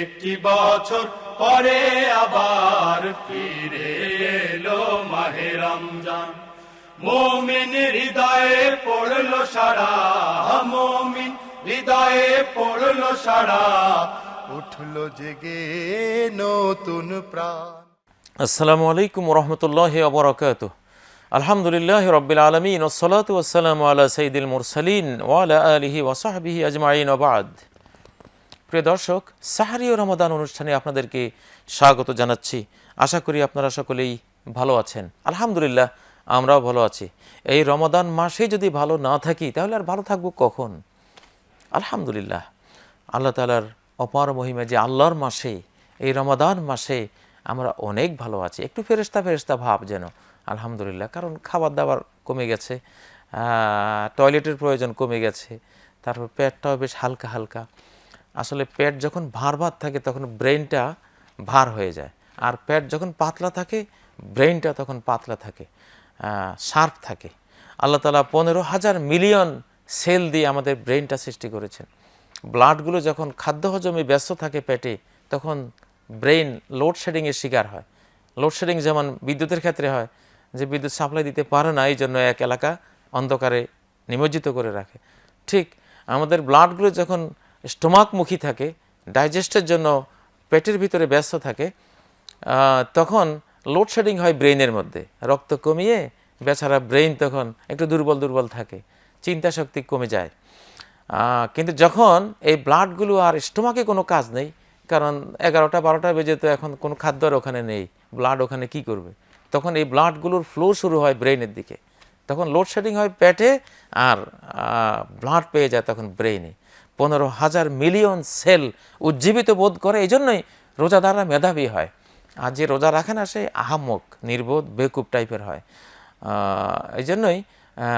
একটি বছর পরে আবার ফিরে এলো মাহে রমজান। মোমিন হৃদয়ে পড়ল সারা মোমিন হৃদয়ে পড়ল সারা উঠল জেগে নতুন প্রাণ। আসসালামু আলাইকুম রহমতুল্লাহ আবরকাত আলহামদুলিল্লাহ রবিল আলমিন ওসলাত ওসালাম আলা সঈদুল মুরসালিন ওয়ালা আলিহি ওসাহাবিহি আজমাইন ওবাদ প্রিয় দর্শক, সাহারি ও রমাদান অনুষ্ঠানে আপনাদেরকে স্বাগত জানাচ্ছি। আশা করি আপনারা সকলেই ভালো আছেন। আলহামদুলিল্লাহ, আমরাও ভালো আছি। এই রমাদান মাসে যদি ভালো না থাকি, তাহলে আর ভালো থাকব কখন? আলহামদুলিল্লাহ, আল্লাহ তালার অপার মহিমা যে আল্লাহর মাসে, এই রমাদান মাসে আমরা অনেক ভালো আছি। একটু ফেরেস্তা ফেরেস্তা ভাব যেন, আলহামদুলিল্লাহ, কারণ খাবার দাবার কমে গেছে টয়লেটের প্রয়োজন কমে গেছে, তারপর পেটটাও বেশ হালকা হালকা আসলে পেট যখন ভার ভার থাকে, তখন ব্রেনটা ভার হয়ে যায়। আর পেট যখন পাতলা থাকে ব্রেনটা তখন পাতলা থাকে শার্প থাকে। আল্লাহ তালা পনেরো হাজার মিলিয়ন সেল দিয়ে আমাদের ব্রেনটা সৃষ্টি করেছেন। ব্লাডগুলো যখন খাদ্য হজমে ব্যস্ত থাকে পেটে, তখন ব্রেন লোডশেডিংয়ের শিকার হয়। লোডশেডিং যেমন বিদ্যুতের ক্ষেত্রে হয়, যে বিদ্যুৎ সাপ্লাই দিতে পারে না এই জন্য এক এলাকা অন্ধকারে নিমজ্জিত করে রাখে। ঠিক আমাদের ব্লাডগুলো যখন স্টোমাকমুখী থাকে, ডাইজেস্টের জন্য পেটের ভিতরে ব্যস্ত থাকে তখন লোডশেডিং হয় ব্রেইনের মধ্যে। রক্ত কমিয়ে বেচারা ব্রেইন তখন একটু দুর্বল দুর্বল থাকে চিন্তা শক্তি কমে যায়। কিন্তু যখন এই ব্লাডগুলো আর স্টোমাকে কোনো কাজ নেই, কারণ এগারোটা বারোটা বেজে তো এখন কোনো খাদ্য আর ওখানে নেই, ব্লাড ওখানে কি করবে? তখন এই ব্লাডগুলোর ফ্লো শুরু হয় ব্রেইনের দিকে। তখন লোডশেডিং হয় পেটে আর ব্লাড পেয়ে যায় তখন ব্রেইনে। পনেরো হাজার মিলিয়ন সেল উজ্জীবিত বোধ করে এই জন্যই রোজাদাররা মেধাবী হয়। আর যে রোজা রাখে না, সে আহাম্মক, নির্বোধ, বেকুব টাইপের হয়। এই জন্যই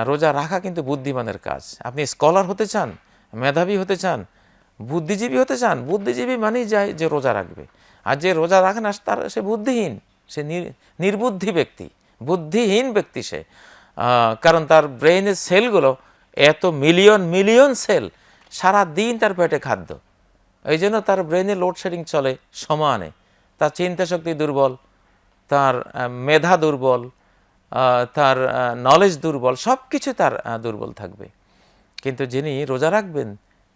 রোজা রাখা কিন্তু বুদ্ধিমানের কাজ। আপনি স্কলার হতে চান, মেধাবী হতে চান, বুদ্ধিজীবী হতে চান, বুদ্ধিজীবী মানেই যায় যে রোজা রাখবে। আর যে রোজা রাখে না, তার, সে বুদ্ধিহীন, সে নির- নির্বুদ্ধি ব্যক্তি, বুদ্ধিহীন ব্যক্তি সে। কারণ তার ব্রেইনের সেলগুলো এত মিলিয়ন মিলিয়ন সেল সারা দিন তার পেটে খাদ্য। এই জন্য তার ব্রেনে লোডশেডিং চলে সমানে। তার চিন্তা শক্তি দুর্বল, তার মেধা দুর্বল তার নলেজ দুর্বল সব কিছু তার দুর্বল থাকবে। কিন্তু যিনি রোজা রাখবেন,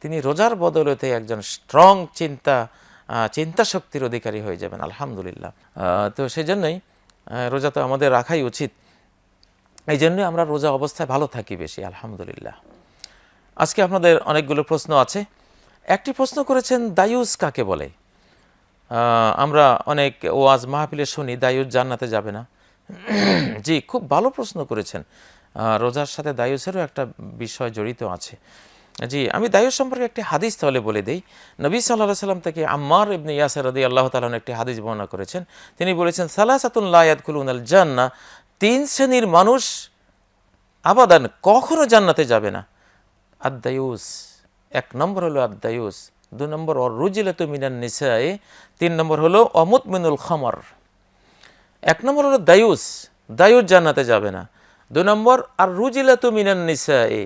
তিনি রোজার বদলতে একজন স্ট্রং চিন্তা চিন্তা শক্তির অধিকারী হয়ে যাবেন, আলহামদুলিল্লাহ। তো সেই জন্যই রোজা তো আমাদের রাখাই উচিত। এই জন্যই আমরা রোজা অবস্থায় ভালো থাকি বেশি, আলহামদুলিল্লাহ। আজকে আপনাদের অনেকগুলো প্রশ্ন আছে। একটি প্রশ্ন করেছেন, দায়ুস কাকে বলে? আমরা অনেক ওয়াজ মাহফিলে শুনি, দায়ুস জান্নাতে যাবে না। জি, খুব ভালো প্রশ্ন করেছেন। রোজার সাথে দায়ুসেরও একটা বিষয় জড়িত আছে। জি, আমি দায়ুস সম্পর্কে একটি হাদিস তাহলে বলে দিই। নবী সাল্লাহ সাল্লাম থেকে আম্মার ইবনে ইয়াসের রদি আল্লাহ তালন একটি হাদিস বর্ণনা করেছেন। তিনি বলেছেন খুলুন আল জান্না তিন শ্রেণির মানুষ আবাদান কখনো জান্নাতে যাবে না। আদায়ুস এক নম্বর হলো আদায়ুস দু নম্বর অর রুজিলাত মিনান নিসায়ে তিন নম্বর হলো অমুত মিনুল খামর। এক নম্বর হলো দায়ুস দায়ুস জান্নাতে যাবে না। দু নম্বর আর রুজিলাত মিনান নিসায়ে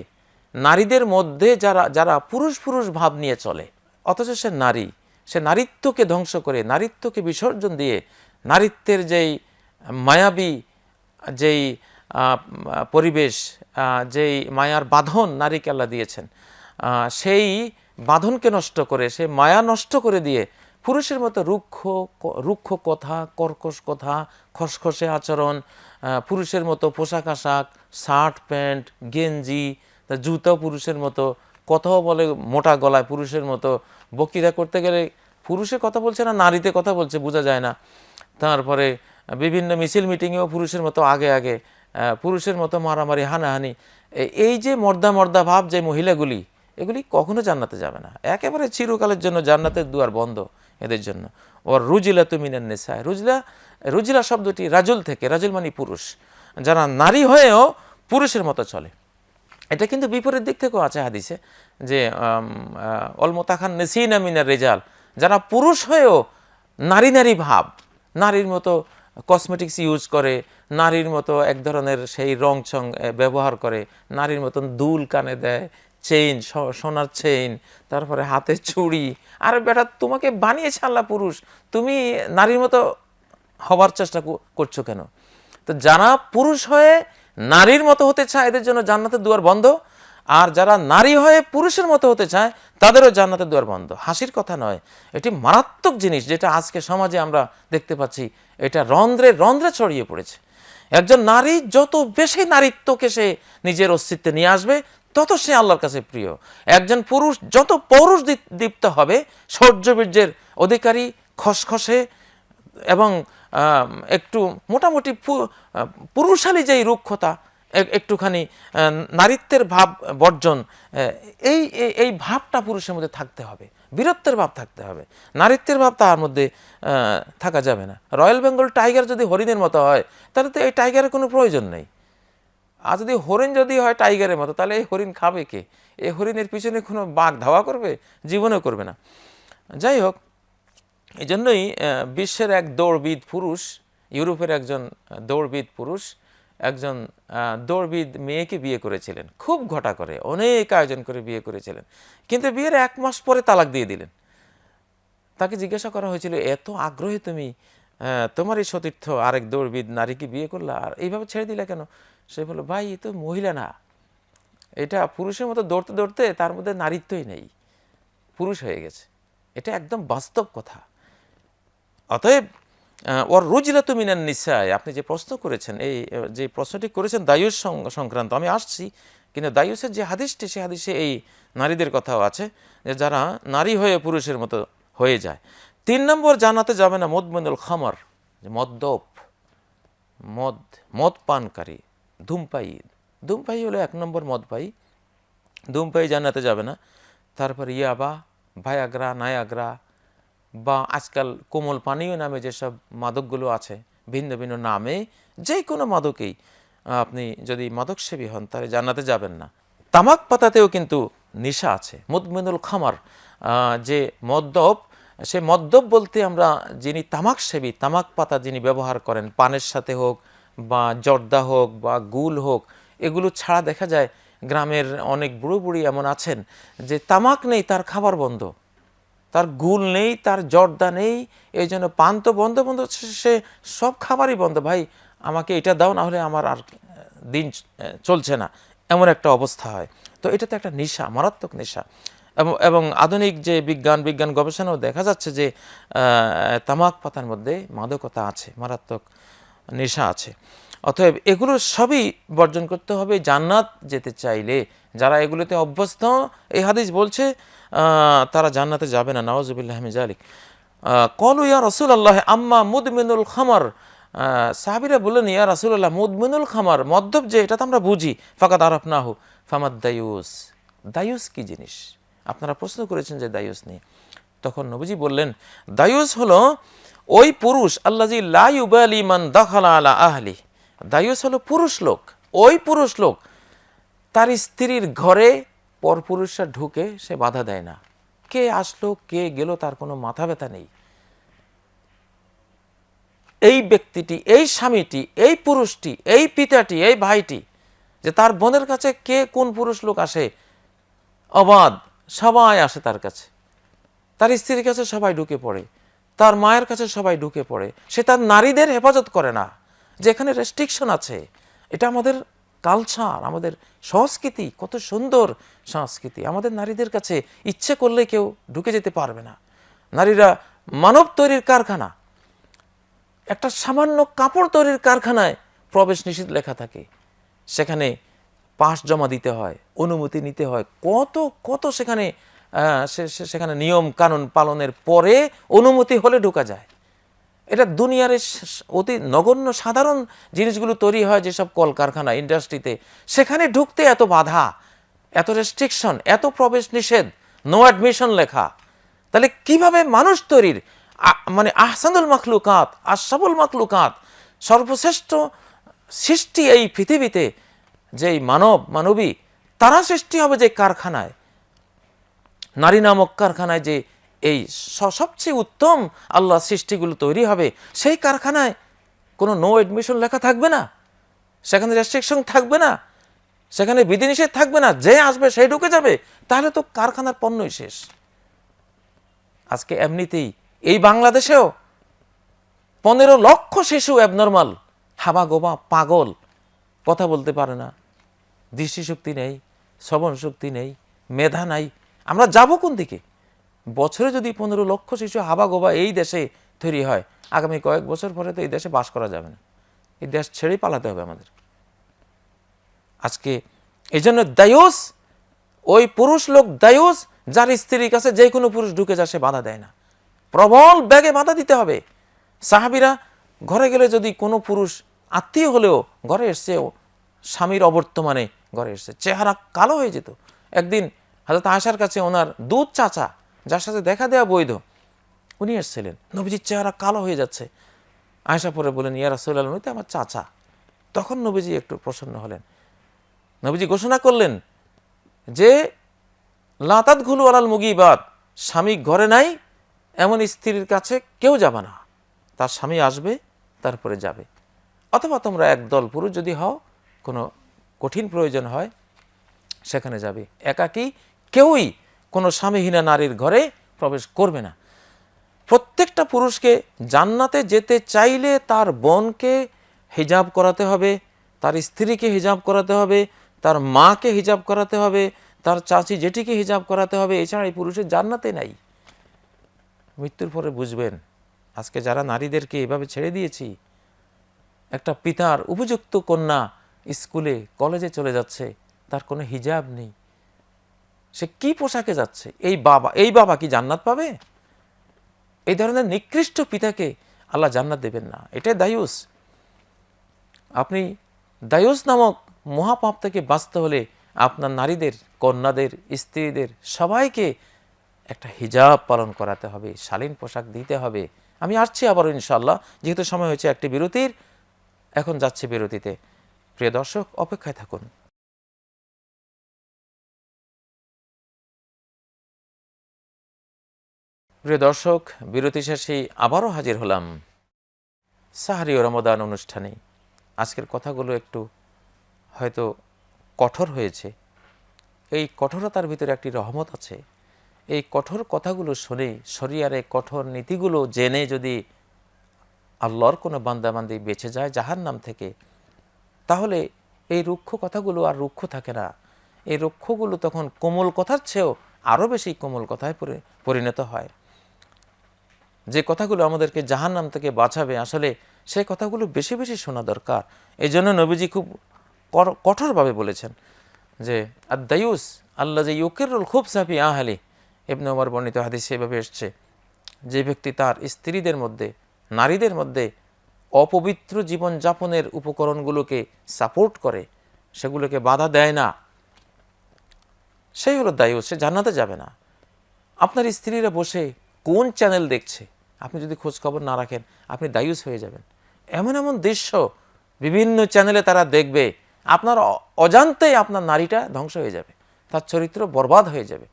নারীদের মধ্যে যারা যারা পুরুষ পুরুষ ভাব নিয়ে চলে, অথচ সে নারী, সে নারীত্বকে ধ্বংস করে, নারীত্বকে বিসর্জন দিয়ে, নারীত্বের যেই মায়াবী, যেই পরিবেশ যেই মায়ার বাঁধন নারীকে আল্লাহ দিয়েছেন সেই বাঁধনকে নষ্ট করে সে মায়া নষ্ট করে দিয়ে পুরুষের মতো রুক্ষ রুক্ষ কথা, কর্কশ কথা, খসখসে আচরণ পুরুষের মতো পোশাক আশাক, শার্ট, প্যান্ট, গেঞ্জি জুতো পুরুষের মতো, কথাও বলে মোটা গলায় পুরুষের মতো, বক্তৃতা করতে গেলে পুরুষে কথা বলছে না, নারীতে কথা বলছে, বোঝা যায় না। তারপরে বিভিন্ন মিছিল মিটিংয়েও পুরুষের মতো আগে আগে পুরুষের মতো মারামারি, হানাহানি এই যে মর্দা মর্দা ভাব যে মহিলাগুলি, এগুলি কখনো জান্নাতে যাবে না। একেবারে চিরকালের জন্য জান্নাতের দুয়ার বন্ধ এদের জন্য। ওর রুজিলা তুমিনান নেশায় রুজলা, রুজিলা শব্দটি রাজুল থেকে, রাজুল মানে পুরুষ। যারা নারী হয়েও পুরুষের মতো চলে। এটা কিন্তু বিপরীত দিক থেকেও আছে হাদিসে যে অলমতাখান নেসিনা মিনার রেজাল। যারা পুরুষ হয়েও নারী নারী ভাব, নারীর মতো কসমেটিক্স ইউজ করে নারীর মতো এক ধরনের সেই রং এ, ব্যবহার করে নারীর মতন দুল কানে দেয় চেইন সোনার চেইন তারপরে হাতে চুড়ি আরে বেটা তোমাকে বানিয়েছে আল্লাহ পুরুষ তুমি নারীর মতো হবার চেষ্টা করছ কেন? তো যারা পুরুষ হয়ে নারীর মতো হতে চায় এদের জন্য জান্নাতের দুয়ার বন্ধ আর যারা নারী হয়ে পুরুষের মতো হতে চায়, তাদেরও জান্নাতের দুয়ার বন্ধ। হাসির কথা নয়, এটি মারাত্মক জিনিস যেটা আজকে সমাজে আমরা দেখতে পাচ্ছি। এটা রন্ধ্রে রন্ধ্রে ছড়িয়ে পড়েছে। একজন নারী যত বেশি নারীত্বকে সে নিজের অস্তিত্বে নিয়ে আসবে, তত সে আল্লাহর কাছে প্রিয়। একজন পুরুষ যত পৌরুষ দীপ- দীপ্ত হবে শৌর্যবীর্যের অধিকারী খসখসে এবং একটু মোটামুটি পুরুষালী যেই রুক্ষতা একটুখানি নারীত্বের ভাব বর্জন এই, এই- এই ভাবটা পুরুষের মধ্যে থাকতে হবে। বীরত্বের ভাব থাকতে হবে। নারীত্বের ভাব তার মধ্যে থাকা যাবে না। রয়্যাল বেঙ্গল টাইগার যদি হরিণের মতো হয়, তাহলে তো এই টাইগারের কোনো প্রয়োজন নেই। আর যদি হরিণ যদি হয় টাইগারের মতো, তাহলে এই হরিণ খাবে কে? এই হরিণের পিছনে কোনো বাঘ ধাওয়া করবে? জীবনেও করবে না। যাই হোক এই জন্যই বিশ্বের এক দৌড়বিদ পুরুষ, ইউরোপের একজন দৌড়বিদ পুরুষ একজন দৌড়বিদ মেয়েকে বিয়ে করেছিলেন। খুব ঘটা করে, অনেক আয়োজন করে বিয়ে করেছিলেন। কিন্তু বিয়ের এক মাস পরে তালাক দিয়ে দিলেন। তাকে জিজ্ঞাসা করা হয়েছিল, এত আগ্রহে তুমি তোমার এই সতীর্থ আরেক দৌড়বিদ নারীকে বিয়ে করলা, আর এইভাবে ছেড়ে দিলে কেন? সে বলল, ভাই, এ তো মহিলা না। এটা পুরুষের মতো দৌড়তে দৌড়তে তার মধ্যে নারীত্বই নেই। পুরুষ হয়ে গেছে। এটা একদম বাস্তব কথা। অতএব ওর রুজিলা তুমিনান নিসায় আপনি যে প্রশ্ন করেছেন, এই যে প্রশ্নটি করেছেন দায়ুস সংক্রান্ত, আমি আসছি, কিন্তু দায়ুসের যে হাদিসটি, সে হাদিসে এই নারীদের কথাও আছে যে যারা নারী হয়ে পুরুষের মতো হয়ে যায়। তিন নম্বর জানাতে যাবে না মদমনুল খামার মদ্যপ, মদ মদ পানকারী ধূমপাই ধূমপাই হলো এক নম্বর মদ পাই ধূমপাই জানাতে যাবে না। তারপর ইয়াবা, ভায়াগ্রা, নায়াগ্রা বা আজকাল কোমল পানীয় নামে যেসব মাদকগুলো আছে, ভিন্ন ভিন্ন নামে যে কোনো মাদকেই আপনি যদি মাদক সেবী হন, তাহলে জান্নাতে যাবেন না। তামাক পাতাতেও কিন্তু নেশা আছে। মুদমিনুল খামার যে মদ্যপ, সে মদ্যপ বলতে আমরা যিনি তামাক সেবী তামাক পাতা যিনি ব্যবহার করেন, পানের সাথে হোক বা জর্দা হোক বা গুল হোক, এগুলো ছাড়া দেখা যায় গ্রামের অনেক বুড়ো বুড়ি এমন আছেন যে তামাক নেই, তার খাবার বন্ধ। তার গুল নেই, তার জর্দা নেই, এই জন্য পান তো বন্ধ বন্ধ, সে- সব খাবারই বন্ধ। ভাই, আমাকে এটা দাও, না হলে আমার আর দিন চলছে না। এমন একটা অবস্থা হয়। তো এটা তো একটা নেশা, মারাত্মক নেশা। এবং আধুনিক যে বিজ্ঞান বিজ্ঞান গবেষণাও দেখা যাচ্ছে যে তামাক পাতার মধ্যে মাদকতা আছে, মারাত্মক নেশা আছে। অতএব এগুলো সবই বর্জন করতে হবে। জান্নাত যেতে চাইলে, যারা এগুলোতে অভ্যস্ত, এই হাদিস বলছে তারা জান্নাতে যাবে না নওয়াজুবিল্লাহ জালিক কলু ইয়া রসুল আল্লাহ আম্মা মুদমিনুল খামার। সাহাবিরা বললেন, ইয়া রাসুল্লাহ মুদমিনুল খামার, মদ্যপ যে, এটা তো আমরা বুঝি। ফাকাত আরফ না হু ফামাদ দায়ুস। দায়ুস কি জিনিস? আপনারা প্রশ্ন করেছেন যে দায়ুস নিয়ে তখন নবীজি বললেন, দায়ুস হলো ওই পুরুষ আল্লাজি লাইউবালি মান দখলা আলা আহলি। দায়ুস হলো পুরুষ লোক, ওই পুরুষ লোক, তার স্ত্রীর ঘরে পরপুরুষরা ঢুকে সে বাধা দেয় না। কে আসলো, কে গেল তার কোনো মাথা ব্যথা নেই। এই ব্যক্তিটি, এই স্বামীটি, এই পুরুষটি, এই পিতাটি, এই ভাইটি, যে তার বোনের কাছে কে কোন পুরুষ লোক আসে, অবাধ, সবাই আসে তার কাছে। তার স্ত্রীর কাছে সবাই ঢুকে পড়ে, তার মায়ের কাছে সবাই ঢুকে পড়ে। সে তার নারীদের হেফাজত করে না, যেখানে রেস্ট্রিকশন আছে। এটা আমাদের কালচার, আমাদের সংস্কৃতি, কত সুন্দর সংস্কৃতি। আমাদের নারীদের কাছে ইচ্ছে করলে কেউ ঢুকে যেতে পারবে না। নারীরা মানব তৈরির কারখানা, একটা সামান্য কাপড় তৈরির কারখানায় প্রবেশ নিষিদ্ধ লেখা থাকে। সেখানে পাশ জমা দিতে হয়, অনুমতি নিতে হয়। কত কত সেখানে সেখানে নিয়ম কানুন পালনের পরে অনুমতি হলে ঢোকা যায়। এটা দুনিয়ার অতি নগণ্য সাধারণ জিনিসগুলো তৈরি হয় যেসব কলকারখানা, ইন্ডাস্ট্রিতে। সেখানে ঢুকতে এত বাধা, এত রেস্ট্রিকশন এত প্রবেশ নিষেধ নো অ্যাডমিশন লেখা। তাহলে কীভাবে মানুষ তৈরির? মানে আহসানুল মাখলুকাত আশাবুল মাখলুকাত, সর্বশ্রেষ্ঠ সৃষ্টি এই পৃথিবীতে যেই মানব, মানবী, তারা সৃষ্টি হবে যে কারখানায়। নারী নামক কারখানায় যে এই সবচেয়ে উত্তম আল্লাহ সৃষ্টিগুলো তৈরি হবে, সেই কারখানায় কোনো নো অ্যাডমিশন লেখা থাকবে না। সেখানে রেস্ট্রিকশন থাকবে না। সেখানে বিধিনিষেধ থাকবে না। যে আসবে, সে ঢুকে যাবে। তাহলে তো কারখানার পণ্যই শেষ। আজকে এমনিতেই এই বাংলাদেশেও পনেরো লক্ষ শিশু অ্যাবনর্মাল হাবা গোবা পাগল, কথা বলতে পারে না। দৃষ্টিশক্তি নেই শ্রবণ শক্তি নেই, মেধা নাই। আমরা যাব কোন দিকে? বছরে যদি পনেরো লক্ষ শিশু হাবা গোবা এই দেশে তৈরি হয়, আগামী কয়েক বছর পরে তো এই দেশে বাস করা যাবে না। এই দেশ ছেড়েই পালাতে হবে আমাদের। আজকে এই জন্য দায়ুস, ওই পুরুষ লোক দায়ুস, যার স্ত্রীর কাছে যে কোনো পুরুষ ঢুকে যায়, সে বাধা দেয় না। প্রবল ব্যাগে বাধা দিতে হবে। সাহাবিরা ঘরে গেলে যদি কোনো পুরুষ আত্মীয় হলেও ঘরে এসছে স্বামীর অবর্তমানে ঘরে এসছে চেহারা কালো হয়ে যেত। একদিন হাজরত আশার কাছে ওনার দুধ চাচা যার সাথে দেখা দেওয়া বৈধ, উনি এসেছিলেন। নবীজির চেহারা কালো হয়ে যাচ্ছে। আয়সা পরে বলেন ইয়া রাসূলুল্লাহ, উনি তো আমার চাচা। তখন নবীজি একটু প্রসন্ন হলেন। নবীজি ঘোষণা করলেন যে, লাতাত ঘুলু আলাল মুগিবাদ স্বামী ঘরে নাই, এমন স্ত্রীর কাছে কেউ যাবে না। তার স্বামী আসবে, তারপরে যাবে। অথবা তোমরা একদল পুরুষ যদি হও, কোনো কঠিন প্রয়োজন হয়, সেখানে যাবে। একাকী কেউই কোনো স্বামীহীনা নারীর ঘরে প্রবেশ করবে না। প্রত্যেকটা পুরুষকে জান্নাতে যেতে চাইলে তার বোনকে হিজাব করাতে হবে, তার স্ত্রীকে হিজাব করাতে হবে, তার মাকে হিজাব করাতে হবে, তার চাচি জেঠিকে হিজাব করাতে হবে, এছাড়া এই পুরুষের জান্নাতে নাই। মৃত্যুর পরে বুঝবেন, আজকে যারা নারীদেরকে এভাবে ছেড়ে দিয়েছি, একটা পিতার উপযুক্ত কন্যা স্কুলে, কলেজে চলে যাচ্ছে, তার কোনো হিজাব নেই। সে কি পোশাকে যাচ্ছে? এই বাবা এই বাবা কি জান্নাত পাবে? এই ধরনের নিকৃষ্ট পিতাকে আল্লাহ জান্নাত দেবেন না। এটাই দায়ুস। আপনি দায়ুস নামক মহাপাপ থেকে বাঁচতে হলে আপনার নারীদের, কন্যাদের, স্ত্রীদের সবাইকে একটা হিজাব পালন করাতে হবে, শালীন পোশাক দিতে হবে। আমি আসছি আবারও ইনশাল্লাহ যেহেতু সময় হয়েছে একটি বিরতির, এখন যাচ্ছে বিরতিতে। প্রিয় দর্শক, অপেক্ষায় থাকুন। প্রিয় দর্শক, বিরতি শেষে আবারও হাজির হলাম সাহারি ও রমদান অনুষ্ঠানে। আজকের কথাগুলো একটু হয়তো কঠোর হয়েছে। এই কঠোরতার ভিতরে একটি রহমত আছে। এই কঠোর কথাগুলো শুনে, শরিয়ারে কঠোর নীতিগুলো জেনে যদি আল্লাহর কোনো বান্দাবান্দি বেঁচে যায় জাহার নাম থেকে, তাহলে এই রুক্ষ কথাগুলো আর রুক্ষ থাকে না। এই রুক্ষগুলো তখন কোমল কথার চেয়েও আরও বেশি কোমল কথায় পরি- পরিণত হয়। যে কথাগুলো আমাদেরকে জাহান্নাম থেকে বাঁচাবে, আসলে সেই কথাগুলো বেশি বেশি শোনা দরকার। এই জন্য নবীজি খুব কঠোরভাবে বলেছেন যে আদায়ুস আল্লাহ যে ইউকিরুল খুব সাফি আহালি। ইবনে ওমর বর্ণিত হাদিস সেভাবে এসছে, যে ব্যক্তি তার স্ত্রীদের মধ্যে, নারীদের মধ্যে অপবিত্র জীবনযাপনের উপকরণগুলোকে সাপোর্ট করে, সেগুলোকে বাধা দেয় না। সেই হলো দায়ুস, সে জান্নাতে যাবে না। আপনার স্ত্রীরা বসে কোন চ্যানেল দেখছে? আপনি যদি খোঁজ খবর না রাখেন, আপনি দায়ুস হয়ে যাবেন। এমন এমন দৃশ্য বিভিন্ন চ্যানেলে তারা দেখবে, আপনার অজান্তেই আপনার নারীটা ধ্বংস হয়ে যাবে, তার চরিত্র বরবাদ হয়ে যাবে।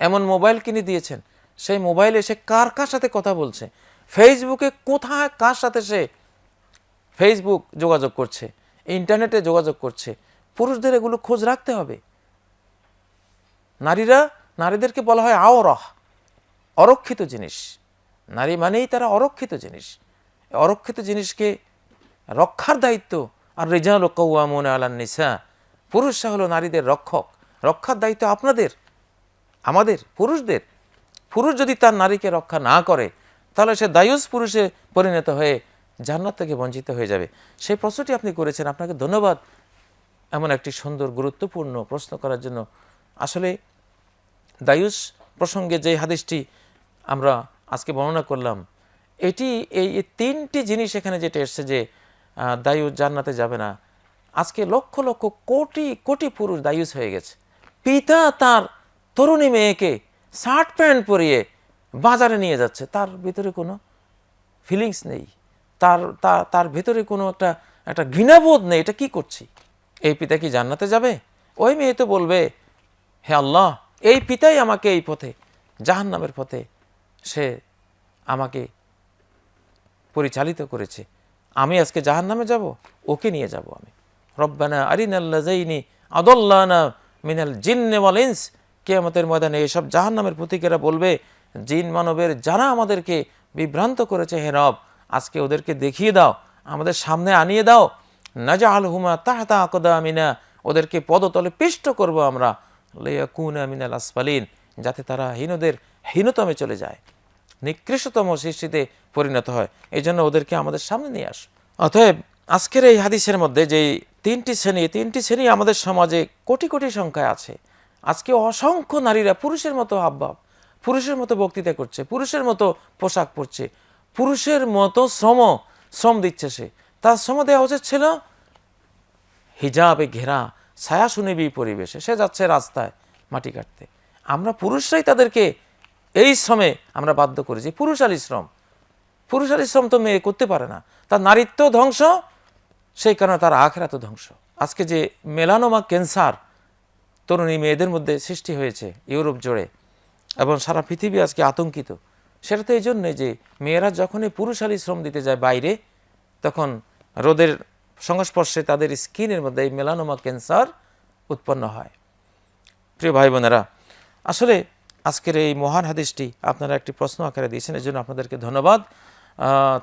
এমন মোবাইল কিনে দিয়েছেন, সেই মোবাইলে সে কার কার সাথে কথা বলছে? ফেসবুকে কোথায় কার সাথে সে ফেসবুক যোগাযোগ করছে, ইন্টারনেটে যোগাযোগ করছে? পুরুষদের এগুলো খোঁজ রাখতে হবে। নারীরা, নারীদেরকে বলা হয় আওরহ, অরক্ষিত জিনিস। নারী মানেই তারা অরক্ষিত জিনিস। অরক্ষিত জিনিসকে রক্ষার দায়িত্ব, আর রেজাল কৌয়ামন আলান নিসা, পুরুষরা হলো নারীদের রক্ষক। রক্ষার দায়িত্ব আপনাদের, আমাদের, পুরুষদের। পুরুষ যদি তার নারীকে রক্ষা না করে, তাহলে সে দায়ুস পুরুষে পরিণত হয়ে জান্নাত থেকে বঞ্চিত হয়ে যাবে। সেই প্রশ্নটি আপনি করেছেন, আপনাকে ধন্যবাদ এমন একটি সুন্দর, গুরুত্বপূর্ণ প্রশ্ন করার জন্য। আসলে দায়ুস প্রসঙ্গে যে হাদিসটি আমরা আজকে বর্ণনা করলাম, এটি এই তিনটি জিনিস এখানে যেটা এসছে যে দায়ুস জান্নাতে যাবে না। আজকে লক্ষ লক্ষ কোটি কোটি পুরুষ দায়ুস হয়ে গেছে। পিতা তার তরুণী মেয়েকে শার্ট প্যান্ট পরিয়ে বাজারে নিয়ে যাচ্ছে। তার ভিতরে কোনো ফিলিংস নেই। তার তার ভেতরে কোনো একটা একটা ঘৃণাবোধ নেই। এটা কি করছি? এই পিতা কি জান্নাতে যাবে? ওই মেয়ে তো বলবে, হে আল্লাহ, এই পিতাই আমাকে এই পথে, জাহান্নামের পথে সে আমাকে পরিচালিত করেছে। আমি আজকে জাহান্নামে যাব, ওকে নিয়ে যাব আমি। রব্বানা আরিনাল্লাজাইনি আদল্লানা মিনাল জিন্নে ওয়াল ইনস। কেয়ামতের ময়দানে এসব জাহান্নামের প্রতীকেরা বলবে, জিন মানবের যারা আমাদেরকে বিভ্রান্ত করেছে হে রব, আজকে ওদেরকে দেখিয়ে দাও, আমাদের সামনে আনিয়ে দাও। নাজা আল হুমা তাহতা আকদা আমিনা ওদেরকে পদতলে পিষ্ট করব আমরা। লেয়াকুন আমিনাল আসফালিন, যাতে তারা হীনদের হীনতমে চলে যায়। নিকৃষ্টতম সৃষ্টিতে পরিণত হয়। এই জন্য ওদেরকে আমাদের সামনে নিয়ে আস। অতএব আজকের এই হাদিসের মধ্যে যে তিনটি শ্রেণি তিনটি শ্রেণি আমাদের সমাজে কোটি কোটি সংখ্যায় আছে। আজকে অসংখ্য নারীরা পুরুষের মতো হাবভাব পুরুষের মতো বক্তৃতা করছে, পুরুষের মতো পোশাক পরছে, পুরুষের মতো শ্রম শ্রম দিচ্ছে সে। তার শ্রম দেওয়া উচিত ছিল হিজাবে ঘেরা ছায়া শুনিবি পরিবেশে। সে যাচ্ছে রাস্তায় মাটি কাটতে। আমরা পুরুষরাই তাদেরকে এই শ্রমে আমরা বাধ্য করেছি পুরুষালী শ্রম। পুরুষালী শ্রম তো মেয়ে করতে পারে না। তার নারীত্ব ধ্বংস, সেই কারণে তার আখেরাত ধ্বংস। আজকে যে মেলানোমা ক্যান্সার তরুণী মেয়েদের মধ্যে সৃষ্টি হয়েছে ইউরোপ জুড়ে এবং সারা পৃথিবী আজকে আতঙ্কিত, সেটা তো এই জন্যে যে মেয়েরা যখনই পুরুষালী শ্রম দিতে যায় বাইরে, তখন রোদের সংস্পর্শে তাদের স্কিনের মধ্যে এই মেলানোমা ক্যান্সার উৎপন্ন হয়। প্রিয় ভাই বোনেরা, আসলে আজকের এই মহান হাদিসটি আপনারা একটি প্রশ্ন আকারে দিয়েছেন এর জন্য আপনাদেরকে ধন্যবাদ।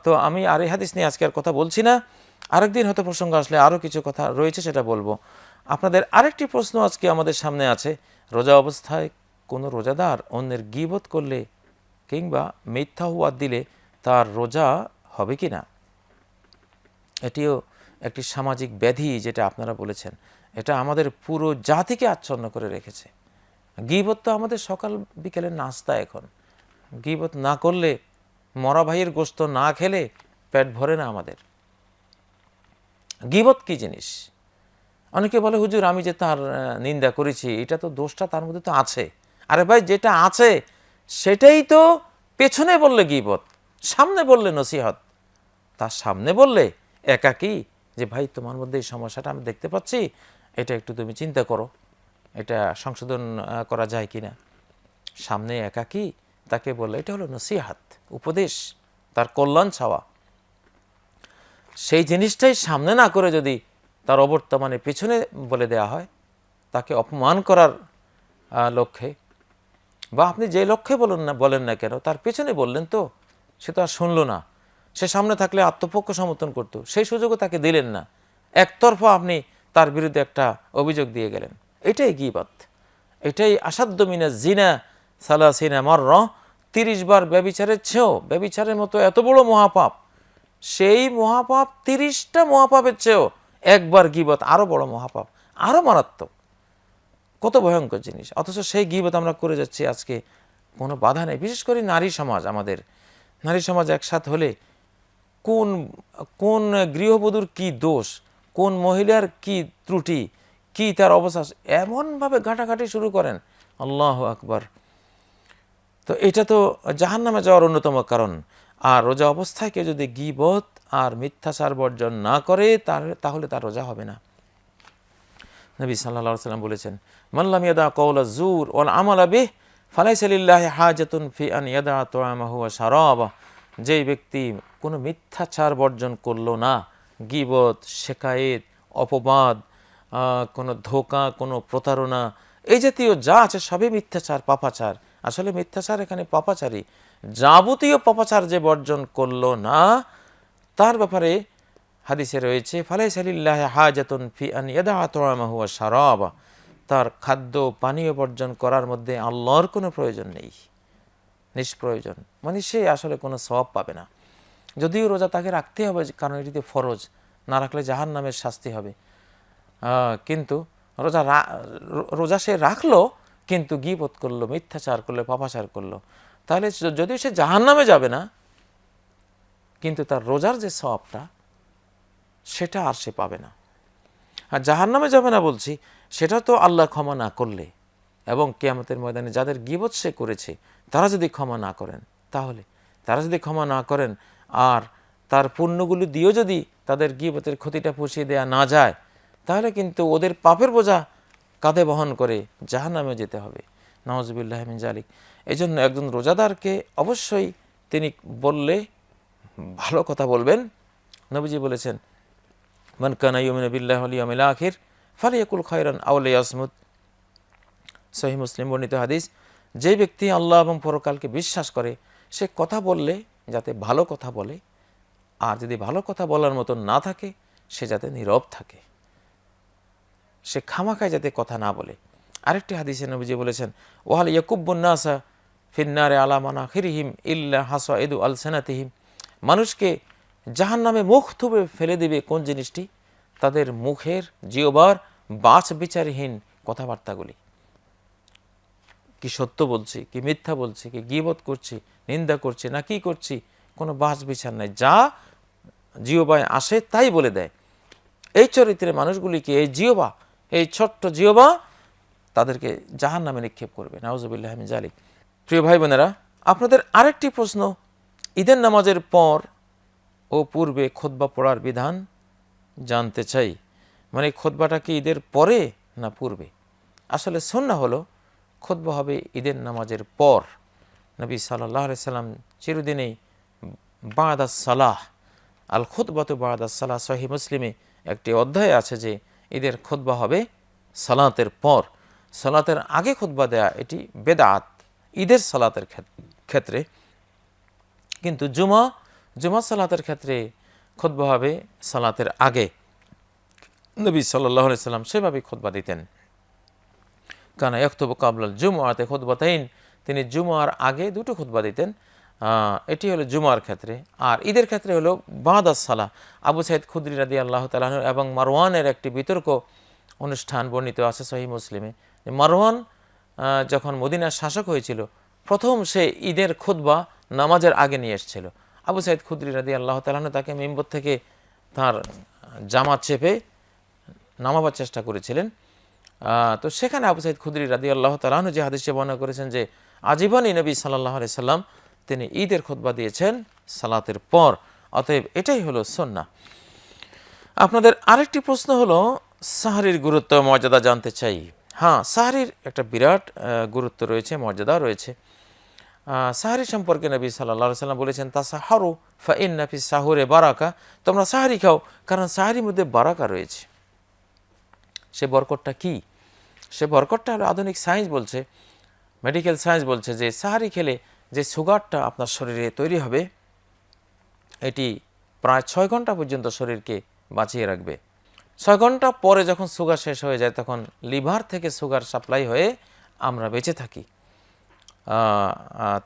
তো আমি আর এই হাদিস নিয়ে আজকে আর কথা বলছি না। আরেকদিন হয়তো প্রসঙ্গ আসলে আরও কিছু কথা রয়েছে সেটা বলব। আপনাদের আরেকটি প্রশ্ন আজকে আমাদের সামনে আছে। রোজা অবস্থায় কোনো রোজাদার অন্যের গিবত করলে কিংবা মিথ্যা হুয়াদ দিলে তার রোজা হবে কি না এটিও একটি সামাজিক ব্যাধি যেটা আপনারা বলেছেন। এটা আমাদের পুরো জাতিকে আচ্ছন্ন করে রেখেছে। গিবত তো আমাদের সকাল বিকেলের নাস্তা এখন। গিবত না করলে মরা ভাইয়ের গোস্ত না খেলে পেট ভরে না আমাদের। গিবত কি জিনিস? অনেকে বলে, হুজুর, আমি যে তার নিন্দা করেছি, এটা তো দোষটা তার মধ্যে তো আছে। আরে ভাই, যেটা আছে, সেটাই তো পেছনে বললে গিবত, সামনে বললে নসিহত। তার সামনে বললে একাকি যে, ভাই, তোমার মধ্যে এই সমস্যাটা আমি দেখতে পাচ্ছি, এটা একটু তুমি চিন্তা করো। এটা সংশোধন করা যায় কিনা? সামনে একাকি তাকে বললে, এটা হলো নসিহাত, উপদেশ, তার কল্যাণ ছাওয়া সেই জিনিসটাই সামনে না করে যদি তার অবর্তমানে পেছনে বলে দেয়া হয়, তাকে অপমান করার লক্ষ্যে। বা আপনি যে লক্ষ্যে বলেন না বলেন না কেন, তার পেছনে বললেন তো, সে তো আর শুনল না। সে সামনে থাকলে আত্মপক্ষ সমর্থন করতো, সেই সুযোগও তাকে দিলেন না। একতরফা আপনি তার বিরুদ্ধে একটা অভিযোগ দিয়ে গেলেন। এটাই গিবাত। এটাই আসাধ্য মিনা জিনা সালাসিনা মর তিরিশ বার ব্যবিচারের চেয়েও, ব্যবিচারের মতো এত বড় মহাপাপ, সেই মহাপাপ তিরিশটা মহাপাপের চেয়েও একবার গিবত আরও বড় মহাপাপ, আরও মারাত্মক। কত ভয়ঙ্কর জিনিস। অথচ সেই গিবত আমরা করে যাচ্ছি আজকে, কোনো বাধা নেই। বিশেষ করে নারী সমাজ, আমাদের। নারী সমাজ একসাথ হলে কোন কোন গৃহবধূর কি দোষ, কোন মহিলার কি ত্রুটি কি তার অবস্থা? এমনভাবে ঘাটাঘাটি শুরু করেন। আল্লাহ আকবার। তো এটা তো জাহান নামে যাওয়ার অন্যতম কারণ। আর রোজা অবস্থায় কেউ যদি গিবত আর মিথ্যাচার বর্জন না করে, তার, তাহলে তার রোজা হবে না। নবী সাল্লাহ সাল্লাম বলেছেন মাল্লাম ইয়াদা কৌলা জুর ওল আমলা বেহ ফালাইসালিল্লাহ হাজাতুন ফি আন ইয়াদা তোয়ামাহু সারাবা যেই ব্যক্তি কোনো মিথ্যাচার বর্জন করল না, গিবত, শেকায়েত, অপবাদ কোনো ধোকা, কোনো প্রতারণা, এই জাতীয় যা আছে সবই মিথ্যাচার, পাপাচার। আসলে মিথ্যাচার এখানে পাপাচারই যাবতীয় পাপাচার যে বর্জন করল না, তার ব্যাপারে হাদিসে রয়েছে, ফালাইসালিল্লাহ হাজাতুন ফি আন তার খাদ্য পানীয় বর্জন করার মধ্যে আল্লাহর কোনো প্রয়োজন নেই, নিষ্প্রয়োজন। মানে সে আসলে কোনো স্বভাব পাবে না। যদিও রোজা তাকে রাখতে হবে, কারণ এটিতে ফরজ। না রাখলে জাহান নামের শাস্তি হবে। কিন্তু রোজা রোজা সে রাখল, কিন্তু গিবত করল, মিথ্যাচার করল, পাপাচার করল। তাহলে যদিও সে জাহান নামে যাবে না, কিন্তু তার রোজার যে সবটা সেটা আর সে পাবে না। আর জাহান নামে যাবে না বলছি, সেটা তো আল্লাহ ক্ষমা না করলে এবং কেয়ামতের ময়দানে যাদের গিবত সে করেছে, তারা যদি ক্ষমা না করেন, তাহলে তারা যদি ক্ষমা না করেন, আর তার পুণ্যগুলো দিয়েও যদি তাদের গিবতের ক্ষতিটা পুষিয়ে দেওয়া না যায় তাহলে কিন্তু ওদের পাপের বোঝা কাঁধে বহন করে জাহান নামে যেতে হবে। নওয়াজবিল্লাহ মিন জালিক এই জন্য একজন রোজাদারকে অবশ্যই তিনি বললে ভালো কথা বলবেন। নবীজি বলেছেন, মান কানা ইউমিনু বিল্লাহি ওয়াল ইয়াউমিল আখির ফালিয়াকুল খয়রান আউলে আসমুদ সহি মুসলিম বর্ণিত হাদিস, যে ব্যক্তি আল্লাহ এবং পরকালকে বিশ্বাস করে, সে কথা বললে যাতে ভালো কথা বলে, আর যদি ভালো কথা বলার মতো না থাকে, সে যাতে নীরব থাকে। সে খামাখায় যাতে কথা না বলে। আরেকটি হাদিসে নবীজি বলেছেন, ওয়াল ইয়াকুব্বুন্নাসা ফিন্নারে আলামানা খিরিহিম ইল্লা হাসা এদু আল সেনাতিহিম মানুষকে জাহান নামে মুখ থুবে ফেলে দেবে কোন জিনিসটি? তাদের মুখের জিওবার বাছ বিচারহীন কথাবার্তাগুলি। কি সত্য বলছি, কি মিথ্যা বলছি, কি গিবত করছি, নিন্দা করছি, না কি করছি, কোনো বাস বিচার নাই। যা জিওবায় আসে তাই বলে দেয়। এই চরিত্রের মানুষগুলিকে এই জিওবা এই ছোট্ট জিওবা তাদেরকে জাহান নামে নিক্ষেপ করবে। নাউজুবিল্লাহ জালিক প্রিয় ভাই বোনেরা আপনাদের আরেকটি প্রশ্ন। ঈদের নামাজের পর ও পূর্বে খোদবা পড়ার বিধান জানতে চাই। মানে খোদবাটা কি ঈদের পরে না পূর্বে? আসলে সন্না হলো, খোদবা হবে ঈদের নামাজের পর। নবী সাল্লাহ সাল্লাম চিরদিনেই বাদা সালাহ আল খুতবাত বাদা সালাহ সহি মুসলিমে একটি অধ্যায় আছে যে ঈদের খোদবা হবে সালাতের পর। সালাতের আগে খুতবা দেয়া এটি বেদাত, ঈদের সালাতের ক্ষেত্রে। কিন্তু জুমা জুমা সালাতের ক্ষেত্রে খুতবা হবে সালাতের আগে। নবী সাল্লাহ সাল্লাম সেভাবে খোদবা দিতেন। কানা একতব কাবলাল জুমুয়াতে খুতবাতাইন, তিনি জুমার আগে দুটো খোদবা দিতেন। এটি হলো জুমার ক্ষেত্রে। আর ঈদের ক্ষেত্রে হলো বাদাস সালাহ আবু সাইদ খুদ্রি রাদি আল্লাহ তালাহ এবং মারওয়ানের একটি বিতর্ক অনুষ্ঠান বর্ণিত আছে সহি মুসলিমে। মারওয়ান যখন মদিনার শাসক হয়েছিল, প্রথম সে ঈদের খুতবা নামাজের আগে নিয়ে এসেছিল। আবু সাইদ খুদ্রি রাদি আল্লাহ তালাহ তাকে মেম্বর থেকে তার জামা চেপে নামাবার চেষ্টা করেছিলেন। তো সেখানে আবু সাইদ খুদরি রাদি আল্লাহ তালাহনু যে হাদিসে বর্ণনা করেছেন যে, আজীবনই নবী সাল্লাহ আলি সাল্লাম তিনি ঈদের খুতবা দিয়েছেন সালাতের পর। অতএব এটাই হলো সন্না আপনাদের আরেকটি প্রশ্ন হলো, সাহারির গুরুত্ব, মর্যাদা জানতে চাই। হ্যাঁ সাহারির একটা বিরাট গুরুত্ব রয়েছে, মর্যাদা রয়েছে। সাহারি সম্পর্কে নবী সাল্লাহ সাল্লাম বলেছেন তা সাহারু ফা ইন নাফি সাহুরে বারাকা। তোমরা সাহারি খাও, কারণ সাহারির মধ্যে বারাকা রয়েছে। সে বরকটটা কি? সে বরকটটা হলো আধুনিক সায়েন্স বলছে, মেডিকেল সায়েন্স বলছে যে সাহারি খেলে যে সুগারটা আপনার শরীরে তৈরি হবে, এটি প্রায় ছয় ঘণ্টা পর্যন্ত শরীরকে বাঁচিয়ে রাখবে। ছয় ঘণ্টা পরে যখন সুগার শেষ হয়ে যায়, তখন লিভার থেকে সুগার সাপ্লাই হয়ে আমরা বেঁচে থাকি।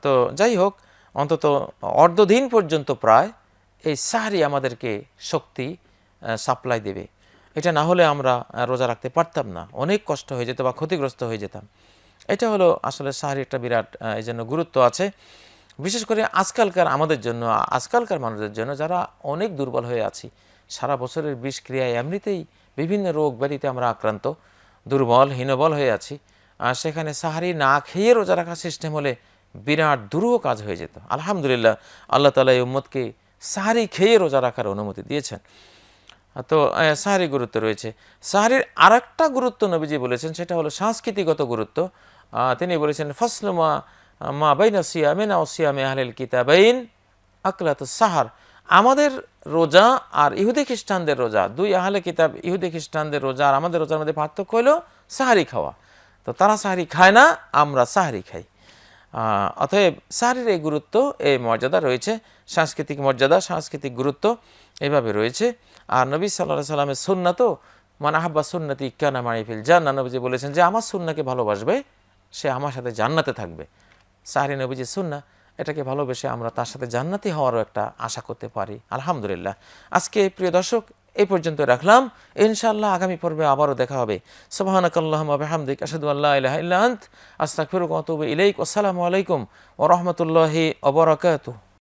তো যাই হোক, অন্তত অর্ধদিন পর্যন্ত প্রায় এই সাহারি আমাদেরকে শক্তি সাপ্লাই দেবে। এটা না হলে আমরা রোজা রাখতে পারতাম না। অনেক কষ্ট হয়ে যেত বা ক্ষতিগ্রস্ত হয়ে যেতাম। এটা হলো আসলে সাহারি একটা বিরাট এই জন্য গুরুত্ব আছে। বিশেষ করে আজকালকার আমাদের জন্য, আজকালকার মানুষদের জন্য যারা অনেক দুর্বল হয়ে আছি, সারা বছরের বিষ ক্রিয়ায় এমনিতেই বিভিন্ন রোগ ব্যাধিতে আমরা আক্রান্ত, দুর্বল, হীনবল হয়ে আছি। আর সেখানে সাহারি না খেয়ে রোজা রাখার সিস্টেম হলে বিরাট দুরূহ কাজ হয়ে যেত। আলহামদুলিল্লাহ, আল্লাহ তালা এই উম্মতকে সাহারি খেয়ে রোজা রাখার অনুমতি দিয়েছেন। তো সাহারি গুরুত্ব রয়েছে। সাহারির আরেকটা গুরুত্ব নবীজি বলেছেন, সেটা হলো সাংস্কৃতিগত গুরুত্ব। তিনি বলেছেন ফসলমা মা বাইন সিয়ামিনা ও সিয়ামে আহলেল কিতাবাইন আকলাত সাহার। আমাদের রোজা আর ইহুদি খ্রিস্টানদের রোজা, দুই আহলে কিতাব ইহুদি খ্রিস্টানদের রোজা আর আমাদের রোজার মধ্যে পার্থক্য হলো সাহারি খাওয়া। তো তারা সাহারি খায় না, আমরা সাহারি খাই। অতএব সাহারির এই গুরুত্ব, এই মর্যাদা রয়েছে। সাংস্কৃতিক মর্যাদা, সাংস্কৃতিক গুরুত্ব এভাবে রয়েছে। আর নবী সাল্লাহ সাল্লামের সুন্না তো মানে আহাব্বা সুন্নতি ইকানা মারিফিল জান্না নবীজি বলেছেন যে, আমার সুন্নাকে ভালোবাসবে সে আমার সাথে জান্নাতে থাকবে। সাহারি নবীজি সুন্না এটাকে ভালোবেসে আমরা তার সাথে জান্নাতি হওয়ারও একটা আশা করতে পারি। আলহামদুলিল্লাহ। আজকে প্রিয় দর্শক, এই পর্যন্ত রাখলাম। ইনশাআল্লাহ আগামী পর্বে আবারও দেখা হবে। সুবহানাকাল্লাহুম্মা আসাদুল্লাহ আসসালামু আলাইকুম ও রহমতুল্লাহি ওয়া বারাকাতুহু।